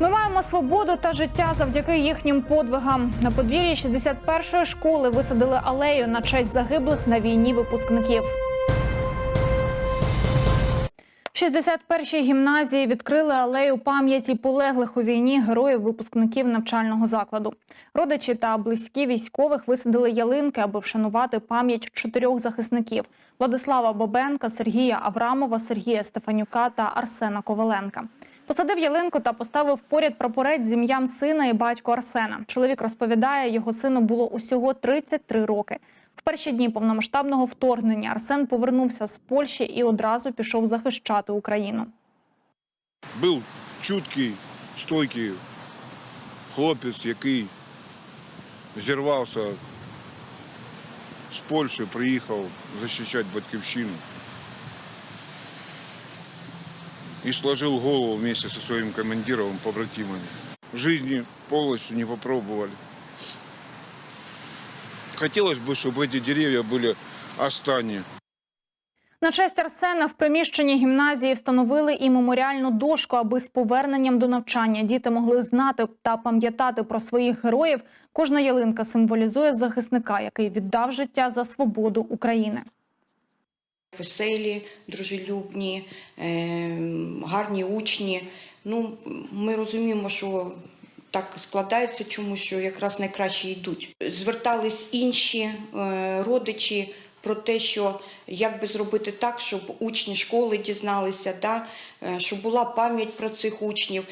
Ми маємо свободу та життя завдяки їхнім подвигам. На подвір'ї 61-ї школи висадили алею на честь загиблих на війні випускників. В 61-й гімназії відкрили алею пам'яті полеглих у війні героїв випускників навчального закладу. Родичі та близькі військових висадили ялинки, аби вшанувати пам'ять чотирьох захисників: Владислава Бобенка, Сергія Аврамова, Сергія Стефанюка та Арсена Коваленка. Посадив ялинку та поставив поряд прапорець з ім'ям сина і батько Арсена. Чоловік розповідає, його сину було усього 33 роки. В перші дні повномасштабного вторгнення Арсен повернувся з Польщі і одразу пішов захищати Україну. Був чуткий, стойкий хлопець, який зірвався з Польщі, приїхав захищати батьківщину И сложил голову вместе со своим командиром, побратимами. В жизни полностью не попробовали. Хотелось бы, чтобы эти деревья были останни. На честь Арсена в приміщенні гімназії встановили і меморіальну дошку, аби з поверненням до навчання діти могли знати та пам'ятати про своїх героїв. Кожна ялинка символізує захисника, який віддав життя за свободу України. Веселі, дружелюбні, е, гарні учні. Ну, ми розуміємо, що так складається, чому що якраз найкраще йдуть. Звертались інші е, родичі про те, що як би зробити так, щоб учні школи дізналися, да, е, щоб була пам'ять про цих учнів.